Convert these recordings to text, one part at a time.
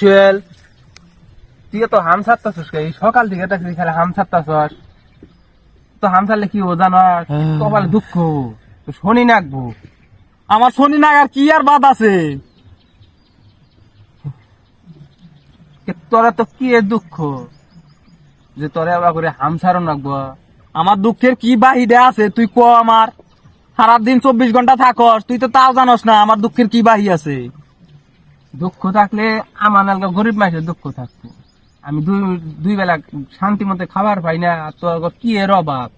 সুয়েল তুই তো হাম ছাড়তাছস সকাল থেকে খালি হাম তো হাম ছাড়লে কি দুঃখ তো শনি নাকবো। আমার শনি কি আর বাদ আছে? তোরা তো কি দুঃখ? যে তোরা আবার করে হাম ছাড়ো নাকবো আমার দুঃখের কি বাহিরে আছে? তুই ক আমার? সারা দিন চব্বিশ ঘণ্টা থাকস তুই তো তাও জানস না আমার দুঃখের কি বাহি আছে। দুঃখ থাকলে আমার নালকা গরিব মানুষের দুঃখ থাকতো। আমি দুই দুই বেলা শান্তি মতো খাবার পাই না আর তোর কি এর অভাব?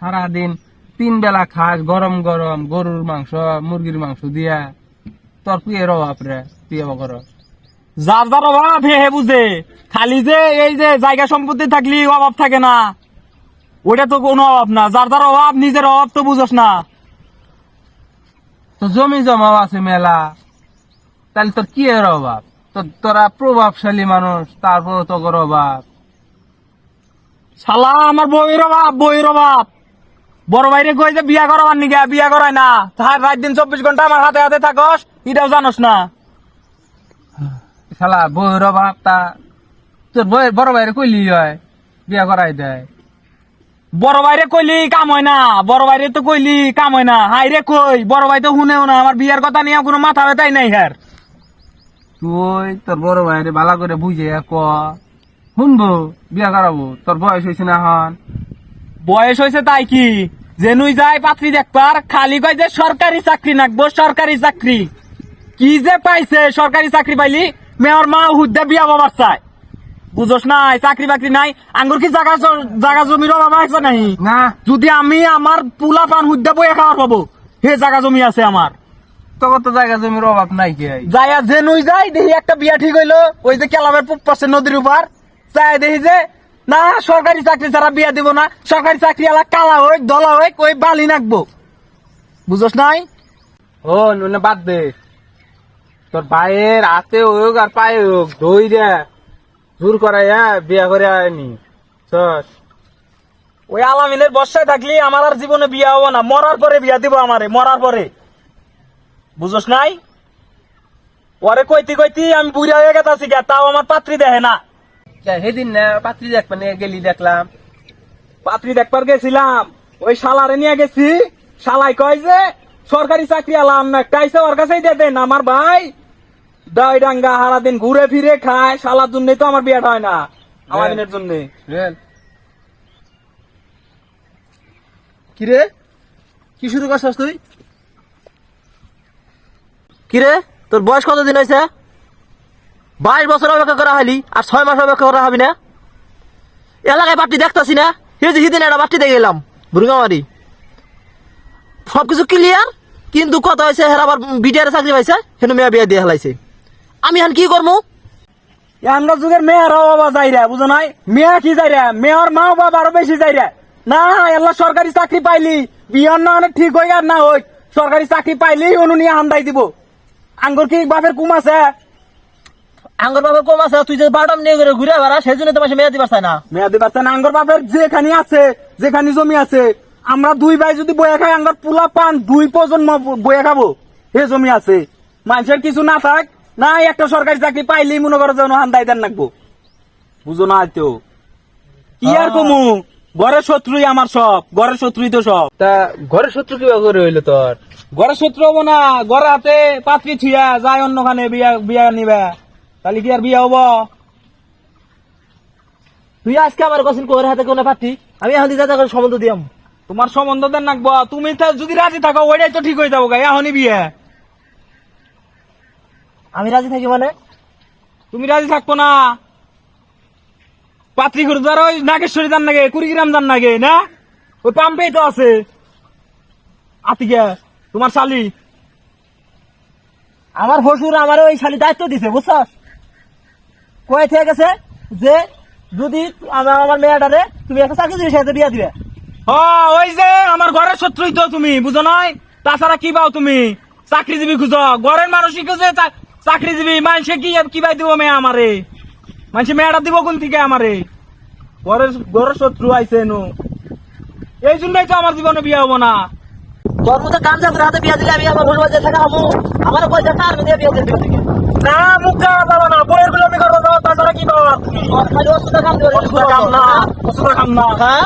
সারাদিন তিন বেলা খাস গরম গরম গরুর মাংস মুরগির মাংস দিয়া। তোর কি এর অভাব রে তুই কর যার যার অভাব হে হে বুঝে। খালি যে এই যে জায়গা সম্পত্তি থাকলি অভাব থাকে না। ওটা তো কোনো অভাব না। যার যার অভাব নিজের অভাব তো বুঝস না। তো জমি জমাও আছে মেলা। তাহলে তোর কি এর অভাব? তোরা প্রভাবশালী মানুষ তারপর তোর অভাব। শালা, আমার বইয়ের অভাব বইয়ের অভাব। বড় ভাইরে কই যে বিয়া করাবার নিগা? বিয়া করায় না। তার রাত দিন চব্বিশ ঘণ্টা আমার হাতে হাতে থাকস, এটাও জানোস না। শালা বউর অভাব তা তোর বড় ভাইরে কইলি হয়, বিয়া করাই দেয়। বড় ভাইরে কইলি কাম হয় না বড় ভাইরে তো কইলি কাম হয় না। হাই রে কই বড় ভাই তো শুনেও না আমার বিয়ার কথা নিয়ে কোনো মাথা ব্যথাই নাই হ্যার তুই তোর বড় ভাইরে ভালো করে বুঝে ক। শুনব বিয়া করাবো তোর বয়স হয়েছে না হন বয়স হয়েছে তাই কি? যে নুই যায় পাত্রী দেখবার খালি কয় যে সরকারি চাকরি নাকবো সরকারি চাকরি। কি যে পাইছে সরকারি চাকরি পাইলি মেয়র মা হুদ্দা বিয়া বাবার চায়। বুঝোস নাই চাকরি বাকরি নাই। আঙ্গুর কি জায়গা জ- জায়গা জমির অভাব আছে নাই না। যদি আমি আমার পুলা পান হুদ্দা বয়ে খাওয়ার পাবো হে জায়গা জমি আছে আমার। তোর তো জায়গা জমির অভাব নাই কে যাইয়া যে নই যাই দেখি একটা বিয়া ঠিক হইল ওই যে কেলামের পুপ পাশে নদীর উপর। যাই দেখি যে না সরকারি চাকরি ছাড়া বিয়া দিব না। সরকারি চাকরি আলা কালা হই দলা হই ওই বালি নাকবো। বুঝোস নাই? ও নুনে বাদ দে। তোর ভাইয়ের হাতে হোক আর পায়ে হোক ধই রে জোর করাইয়া বিয়া করে আয়নি চস ওই আলামিনের বর্ষায় থাকলি আমার আর জীবনে বিয়া হব না। মরার পরে বিয়া দিব আমারে মরার পরে। বুঝোস নাই? ওরে কইতি কইতি আমি বুড়া হয়ে গেছি গা তাও আমার পাত্রী দেখে না। সেদিন না পাত্রী দেখ মানে গেলি দেখলাম। পাত্রী দেখবার গেছিলাম। ওই শালারে নিয়ে গেছি। শালাই কয় যে সরকারি চাকরি আলাম না কাইসে ওর কাছেই দিয়ে দেন আমার ভাই। ডাই ডাঙ্গা হারা দিন ঘুরে ফিরে খায়। শালার জন্য তো আমার বিয়েটা হয় না। আমার দিনের জন্য। কিরে? কি শুরু করছিস তুই? কিরে? তোর বয়স কতদিন হয়েছে? বাইশ বছর অপেক্ষা করা হলি আর ছয় মাস অপেক্ষা করা হবে না? এলাকায় পার্টি দেখতাছি না? যে সেদিন একটা পার্টি দেখে গেলাম এলাম ভুরুঙ্গামারি। সবকিছু ক্লিয়ার কিন্তু কত হয়েছে হেরা আবার বিটিআর চাকরি পাইছে হেন মেয়া বিয়া দিয়ে হেলাইছে। আমি এখন কি করব আমরা যুগের মেয়ের বাবা যাই রে বুঝো নাই? মেয়া কি যাই রে? মেয়র মা বাবা আরও বেশি যাই রে। না এল্লা সরকারি চাকরি পাইলি বিয়ার না অনেক ঠিক হই আর না হই। সরকারি চাকরি পাইলি অনু নিয়ে হান্দাই দিব। আঙ্গুর কি বাপের কুম আছে? আঙ্গর বাবা কম আছে তুই যে বারোটা নিয়ে করে ঘুরে বেড়া সেই জন্য তোমার মেয়া দিবার চাই না। মেয়াদি বাচ্চা আঙ্গর বাপের যেখানে আছে যেখানে জমি আছে আমরা দুই ভাই যদি বয়ে খাই আঙ্গর পুলা পান দুই প্রজন্ম বয়ে খাব এ জমি আছে। মানুষের কিছু না থাক না একটা সরকারি চাকরি পাইলেই মনে করো যেন হান্দাই দেন নাকবো। বুঝো না তো কি আর কমু? ঘরের শত্রুই আমার সব ঘরের শত্রুই তো সব। তা ঘরের শত্রু কিবা করে হইল তোর? ঘরের শত্রু হব না ঘরে হাতে পাত্রী থুয়া যায় অন্যখানে বিয়া বিয়া নিবে। তাহলে কি আর বিয়া হব? তুই আজকে আমার কখন কোর হাতে কোনে পার্টি আমি এখন দিদা করে সম্বন্ধ দিয়াম। তোমার সম্বন্ধ দেন নাকবো। তুমি যদি রাজি থাকো ওইটাই তো ঠিক হয়ে যাব গা এখনই বিয়ে। আমি রাজি থাকি মানে? তুমি রাজি থাকব না। পাত্রী খুরদার ওই নাগেশ্বরী যান নাগে কুড়িগ্রাম যান নাগে না? ওই পাম্পেই তো আছে। আতিকে তোমার শালি। আমার হসুর আমার ওই শালি দায়িত্ব দিছে বুঝছস কয়ে থেকে গেছে যে যদি আমার আমার মেয়েটারে তুমি একটা চাকরি দিয়ে সাথে বিয়া দিবে। ও ওই যে আমার ঘরের শত্রুই তো তুমি বুঝো নাই? তাছাড়া কি পাও তুমি? চাকরিজীবী খুঁজো। ঘরের মানুষই খুঁজে চা- চাকরিজীবী মানুষে কি কি পাই দিব মেয়ে আমারে? মানুষে মেয়েটা দিব কোন থেকে আমারে? ঘরের ঘরের শত্রু আইছে নু এই জন্যই তো আমার জীবনে বিয়ে হব না। তোর মতো কাম চাকরি হাতে বিয়া দিলে আমি আমার হলুদ থাকা হব। আমার পয়সা কার দিয়ে বিয়া দিয়ে দিবে না মুখা বাবা না। বইয়েরগুলো আমি করব না, তাছাড়া কি ওষুধ কাম না ওষুধের কাম না। হ্যাঁ?